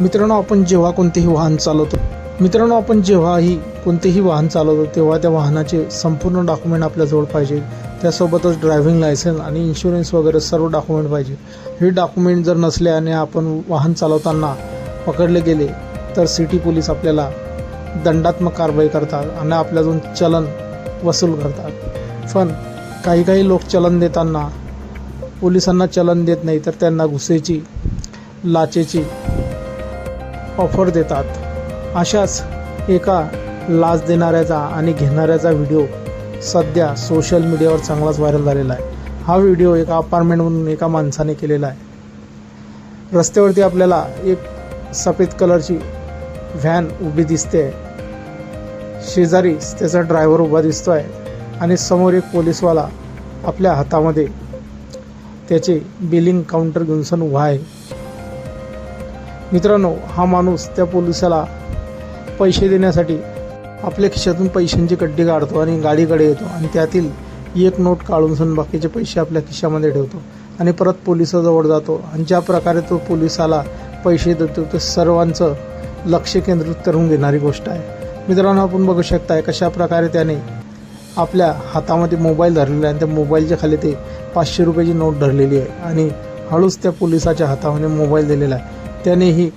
मित्रांनो आपण जेव्हा कोणतेही वाहन चालवतो मित्रांनो आपण जेव्हाही कोणतेही वाहन चालवतो तेव्हा त्या वाहनाचे संपूर्ण डॉक्युमेंट आपल्याजवळ पाहिजे. त्यासोबतच ड्रायव्हिंग लायसन्स आणि इन्शुरन्स वगैरे सर्व डॉक्युमेंट पाहिजे. हे डॉक्युमेंट जर नसले आणि आपण वाहन चालवताना पकडले गेले तर सिटी पोलीस आपल्याला दंडात्मक कारवाई करतात आणि आपल्याजून चलन वसूल करतात. पण काही काही लोक चलन देताना पोलिसांना चलन देत नाही तर त्यांना घुसेची लाचेची ऑफर देतात. अशाच एका लाच देणाऱ्याचा आणि घेणाऱ्याचा व्हिडिओ सध्या सोशल मीडियावर चांगलाच व्हायरल झालेला आहे. हा व्हिडिओ एका अपार्टमेंटमधून एका माणसाने केलेला आहे. रस्त्यावरती आपल्याला एक सफेद कलरची व्हॅन उभी दिसते. शेजारी त्याचा ड्रायव्हर उभा दिसतो आहे आणि समोर एक पोलीसवाला आपल्या हातामध्ये त्याचे बिलिंग काउंटर घेऊन सण उभा आहे. मित्रांनो हा माणूस त्या पोलिसाला पैसे देण्यासाठी आपल्या खिशातून पैशांची कड्डी काढतो आणि गाडीकडे येतो आणि त्यातील एक नोट काढून सण बाकीचे पैसे आपल्या खिशामध्ये ठेवतो आणि परत पोलिसाजवळ जातो आणि ज्या प्रकारे तो पोलिसाला पैसे देतो ते सर्वांचं लक्ष केंद्रित करून घेणारी गोष्ट आहे. मित्रांनो आपण बघू शकताय कशा प्रकारे त्याने आपल्या हातामध्ये मोबाईल धरलेला आहे आणि त्या मोबाईलच्या खाली ते पाचशे रुपयाची नोट धरलेली आहे आणि हळूच त्या पोलिसाच्या हातामध्ये मोबाईल दिलेला आहे. त्यानेही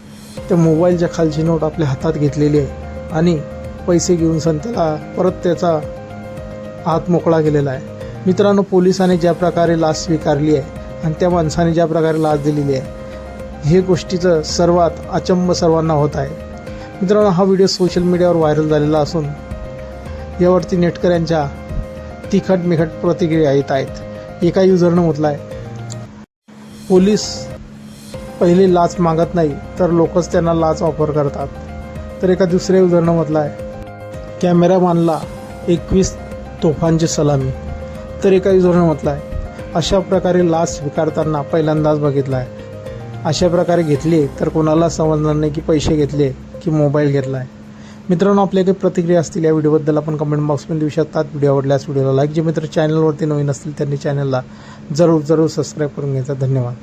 त्या मोबाईलच्या खालची नोट आपल्या हातात घेतलेली आहे. आणि पैसे घेऊन संतला त्याला परत त्याचा हात मोकळा केलेला आहे. मित्रांनो पोलिसाने ज्या प्रकारे लाच स्वीकारली आहे आणि त्या माणसाने ज्या प्रकारे लाच दिलेली आहे हे गोष्टीचं सर्वात अचंब सर्वांना होत आहे. मित्रांनो हा व्हिडिओ सोशल मीडियावर व्हायरल झालेला असून यावरती नेटकऱ्यांच्या तिखट मिखट प्रतिक्रिया येत आहेत. एका युजरनं म्हटलं आहे पोलीस पहिली लाच मागत नाही तर लोकच त्यांना लाच ऑफर करतात. तर एका दुसऱ्या युजरनं म्हटलं आहे कॅमेरामॅनला एकवीस तोफांची सलामी. तर एका युजरनं म्हटलं आहे. अशा प्रकारे लाच स्वीकारताना पहिल्यांदाच बघितला आहे. अशा प्रकारे घेतली तर कोणाला समजणार नाही की पैसे घेतले की मोबाईल घेतला आहे. मित्रांनो आपल्या काही प्रतिक्रिया असतील या व्हिडिओबद्दल आपण कमेंट बॉक्समध्ये देऊ शकतात व्हिडिओ आवडल्यास व्हिडिओला लाईक जे मित्र चॅनलवरती नवीन असतील त्यांनी चॅनलला जरूर जरूर सबस्क्राईब करून घ्यायचा. धन्यवाद.